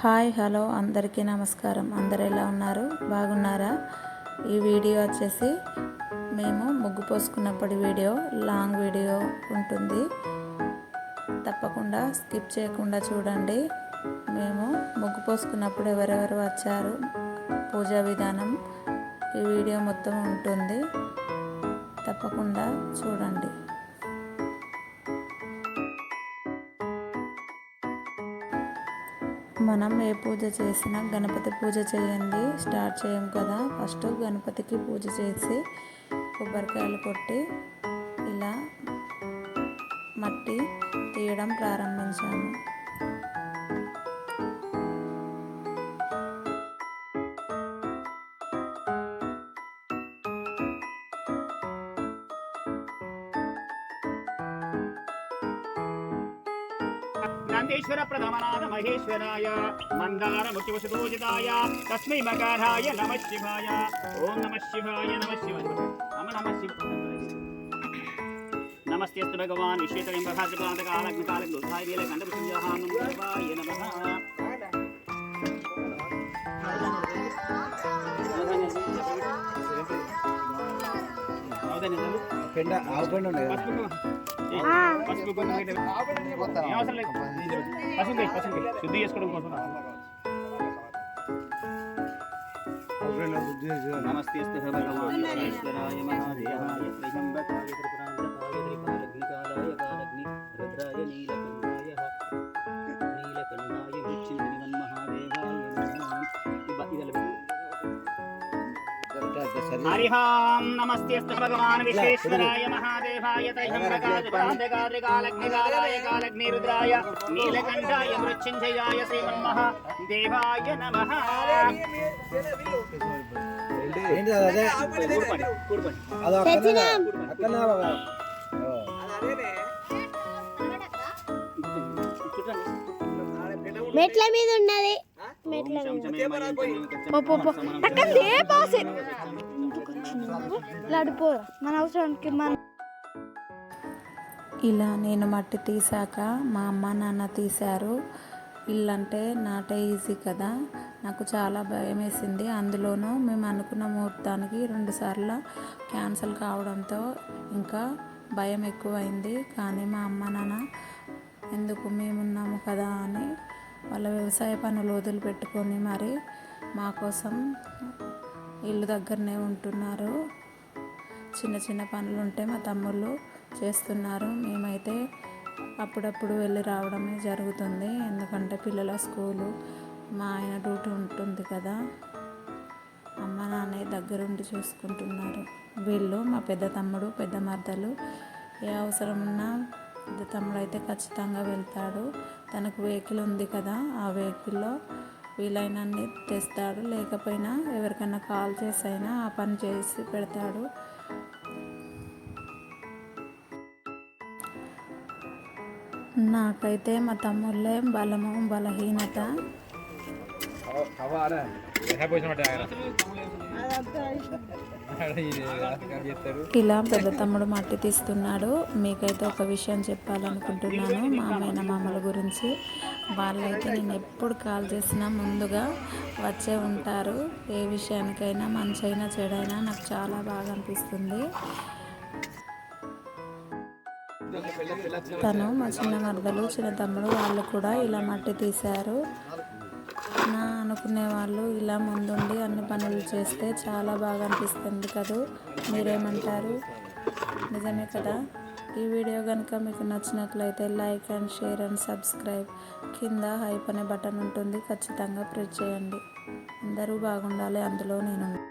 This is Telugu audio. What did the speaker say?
హాయ్ హలో అందరికీ నమస్కారం. అందరు ఎలా ఉన్నారు? బాగున్నారా? ఈ వీడియో వచ్చేసి మేము ముగ్గు పోసుకున్నప్పటి వీడియో లాంగ్ వీడియో ఉంటుంది. తప్పకుండా స్కిప్ చేయకుండా చూడండి. మేము ముగ్గు పోసుకున్నప్పుడు ఎవరెవరు వచ్చారు పూజా విధానం ఈ వీడియో మొత్తం ఉంటుంది. తప్పకుండా చూడండి. మనం ఏ పూజ చేసినా గణపతి పూజ చేయండి. స్టార్ట్ చేయం కదా. ఫస్ట్ గణపతికి పూజ చేసి కొబ్బరికాయలు కొట్టి ఇలా మట్టి తీయడం ప్రారంభించాము. నందీశ్వర ప్రథమనాథ మహేశ్వరాయ మందార ముఖ్యవసుదూజితాయ తస్మై మకారాయ నమ శివాయ ఓం నమ శివాయ నమ శివాయ నమ నమ శివాయ నమస్తే భగవాన్ విశ్వేశ్వరం ప్రకాశకాంతకాలగ్నకాలగ్నుద్ధాయ వీల కండపుష్యాహానం దేవాయ నమః పెండ ఆవు పెండ ఉండేది పసుపు పసుపు కొంచెం పెట్టు. ఏం అవసరం లేదు పసుపు వేయి, పసుపు వేయి. శుద్ధి చేసుకోవడం కోసం ఆవు పెండ శుద్ధి చేసి నమస్తే భగవాన్ ఈశ్వరాయ మహాదేవాయ త్రయంబకాయ త్రిపురాంతకాయ త్రికాలగ్నికాలాయ కాలగ్ని రుద్రాయ నీలకంఠాయ నీలకంఠాయ మృత్యుంజయమన్మహాదేవాయ నమః. ఇబ్బ- ఇదెల్ల పెట్టు. హరి ఓం నమస్తే భగవాన్ విశ్వేశ్వరాయ మహాదేవాయ రుద్రాయ నీలకంఠాయ మృత్యుంజయాయ నమః. ఏంటి అది అదే? అక్కడనే బాబా. ఓ. మెట్ల మీద ఉన్నది. మెట్ల లడిపో మన అవసరానికి మన ఇలా నేను మట్టి తీసాక మా అమ్మ నాన్న తీశారు. ఇల్లంటే నాటే ఈజీ కదా. నాకు చాలా భయం వేసింది అందులోనూ మేము అనుకున్న ముహూర్తానికి రెండుసార్లు క్యాన్సిల్ కావడంతో ఇంకా భయం ఎక్కువైంది. కానీ మా అమ్మ నాన్న ఎందుకు మేమున్నాము కదా అని వాళ్ళ వ్యవసాయ పనులు వదిలిపెట్టుకొని మరి మా కోసం ఇల్లు దగ్గరనే ఉంటున్నారు. చిన్న చిన్న పనులు ఉంటే మా తమ్ముళ్ళు చేస్తున్నారు. మేమైతే అప్పుడప్పుడు వెళ్ళి రావడమే జరుగుతుంది. ఎందుకంటే పిల్లల స్కూలు మా ఆయన డ్యూటీ ఉంటుంది కదా. అమ్మ నాన్న దగ్గరుండి చూసుకుంటున్నారు. వీళ్ళు మా పెద్ద తమ్ముడు పెద్ద మర్దలు ఏ అవసరం ఉన్నా పెద్ద తమ్ముడు అయితే ఖచ్చితంగా వెళ్తాడు. తనకు వెహికల్ ఉంది కదా ఆ వెహికల్లో వీలైనన్ని తెస్తాడు. లేకపోయినా ఎవరికైనా కాల్ చేసైనా ఆ పని చేసి పెడతాడు. నాకైతే మా తమ్ముళ్ళే బలము బలహీనత. ఇలా పెద్ద తమ్ముడు మట్టి తీస్తున్నాడు. మీకైతే ఒక విషయం చెప్పాలనుకుంటున్నాను. మా అమ్మాయిన మామల గురించి. వాళ్ళైతే నేను ఎప్పుడు కాల్ చేసినా ముందుగా వచ్చే ఉంటారు. ఏ విషయానికైనా మంచి అయినా చెడైనా నాకు చాలా బాగా అనిపిస్తుంది. తను మా చిన్న మరదలు చిన్న తమ్ముడు వాళ్ళు కూడా ఇలా మట్టి తీశారు. నా అనుకునే వాళ్ళు ఇలా ముందుండి అన్ని పనులు చేస్తే చాలా బాగా అనిపిస్తుంది కదూ? మీరేమంటారు? నిజమే కదా? ఈ వీడియో కనుక మీకు నచ్చినట్లయితే like and share and subscribe. కింద హైప్ అనే బటన్ ఉంటుంది. ఖచ్చితంగా ప్రెస్ చేయండి. అందరూ బాగుండాలి. అందులో నేను